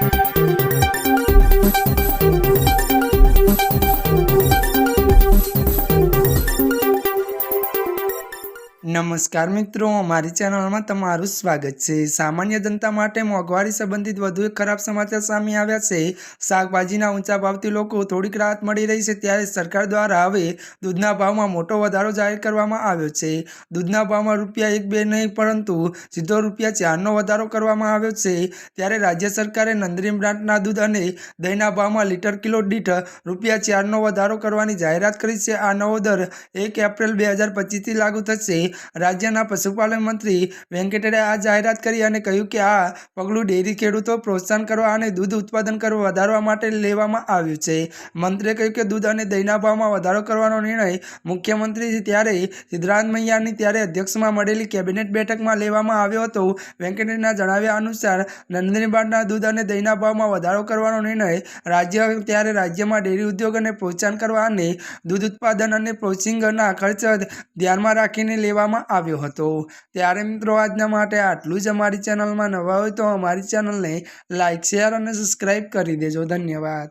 Thank you. નમસ્કાર મિત્રો, અમારી ચેનલમાં તમારું સ્વાગત છે. સામાન્ય જનતા માટે મોંઘવારી સંબંધિત વધુ એક ખરાબ સમાચાર સામે આવ્યા છે. શાકભાજીના ઊંચા ભાવથી લોકો થોડીક રાહત મળી રહી છે, ત્યારે સરકાર દ્વારા હવે દૂધના ભાવમાં મોટો વધારો જાહેર કરવામાં આવ્યો છે. દૂધના ભાવમાં રૂપિયા એક બે નહીં, પરંતુ સીધો રૂપિયા ચારનો વધારો કરવામાં આવ્યો છે. ત્યારે રાજ્ય સરકારે નંદરી બ્રાન્ડના દૂધ અને દહીંના ભાવમાં લીટર કિલો દીઠ રૂપિયા ચારનો વધારો કરવાની જાહેરાત કરી છે. આ નવો દર એક એપ્રિલ બે હજાર પચીસથી લાગુ થશે. રાજ્યના પશુપાલન મંત્રી વેંકટેડે આ જાહેરાત કરી અને કહ્યું કે આ પગલું ડેરી ખેડૂતો પ્રોત્સાહન કરવા અને દૂધ ઉત્પાદન કરવા વધારવા માટે લેવામાં આવ્યું છે. મંત્રીએ કહ્યું કે દૂધ અને દહીંના ભાવમાં વધારો કરવાનો નિર્ણય મુખ્યમંત્રી ત્યારે સિદ્ધરામૈયાની ત્યારે અધ્યક્ષમાં મળેલી કેબિનેટ બેઠકમાં લેવામાં આવ્યો હતો. વેંકટેડના જણાવ્યા અનુસાર નંદનીબાગના દૂધ અને દહીંના ભાવમાં વધારો કરવાનો નિર્ણય રાજ્ય ત્યારે રાજ્યમાં ડેરી ઉદ્યોગને પ્રોત્સાહન કરવા અને દૂધ ઉત્પાદન અને પ્રોસેસિંગના ખર્ચ ધ્યાનમાં રાખીને લેવામાં આવ્યો હતો. ત્યારે મિત્રો આજના માટે આટલું જ અમારી ચેનલમાં નવા હોય તો અમારી ચેનલને લાઇક શેર અને સબસ્ક્રાઈબ કરી દેજો. ધન્યવાદ.